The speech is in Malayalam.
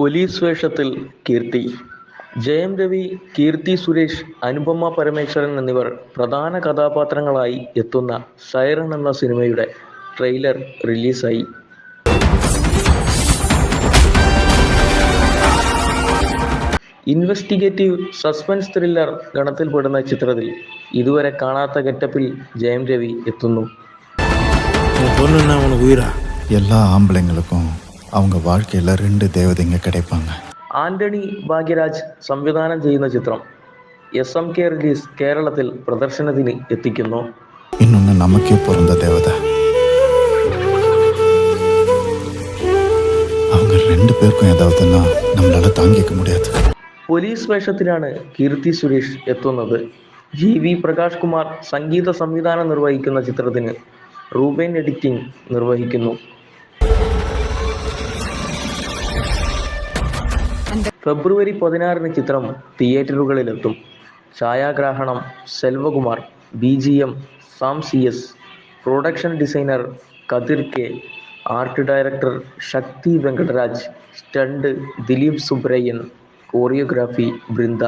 പോലീസ് വേഷത്തിൽ കീർത്തി. ജയം രവി കീർത്തി സുരേഷ് അനുപമ പരമേശ്വരൻ എന്നിവർ പ്രധാന കഥാപാത്രങ്ങളായി എത്തുന്ന സൈറൺ എന്ന സിനിമയുടെ ട്രെയിലർ റിലീസായി. ഇൻവെസ്റ്റിഗേറ്റീവ് സസ്പെൻസ് ത്രില്ലർ ഗണത്തിൽപ്പെടുന്ന ചിത്രത്തിൽ ഇതുവരെ കാണാത്ത ഗെറ്റപ്പിൽ ജയം രവി എത്തുന്നു. എല്ലാ ആമ്പളങ്ങൾക്കും உனக்கு உயிரா எல்லா ஆம்பளைங்களுக்கும் அவங்க வாழ்க்கையில் ரெண்டு தேவதைங்க கிடைப்பாங்க ആന്റണി ഭാഗ്യരാജ് സംവിധാനം ചെയ്യുന്ന ചിത്രം എസ് എം കെ റിലീസ് കേരളത്തിൽ പ്രദർശനത്തിന് എത്തിക്കുന്നു இன்னொன்று நமக்கே பிறந்த தேவதை அவங்க ரெண்டு பேருக்கும் ஏதாவதுன்னா நம்மளால தாங்கிக்க முடியாது പോലീസ് വേഷത്തിലാണ് കീർത്തി സുരേഷ് എത്തുന്നത് ജി വി പ്രകാശ് കുമാർ സംഗീത സംവിധാനം നിർവഹിക്കുന്ന ചിത്രത്തിന് റൂബേൻ എഡിറ്റിംഗ് നിർവഹിക്കുന്നു ഫെബ്രുവരി പതിനാറിന് ചിത്രം തിയേറ്ററുകളിലെത്തും. ഛായാഗ്രാഹണം Selvakumar B G M Sam C S production designer Kathir K art director Sakthi Venkatraj stunt Dileep Subbarayan choreography Brinda.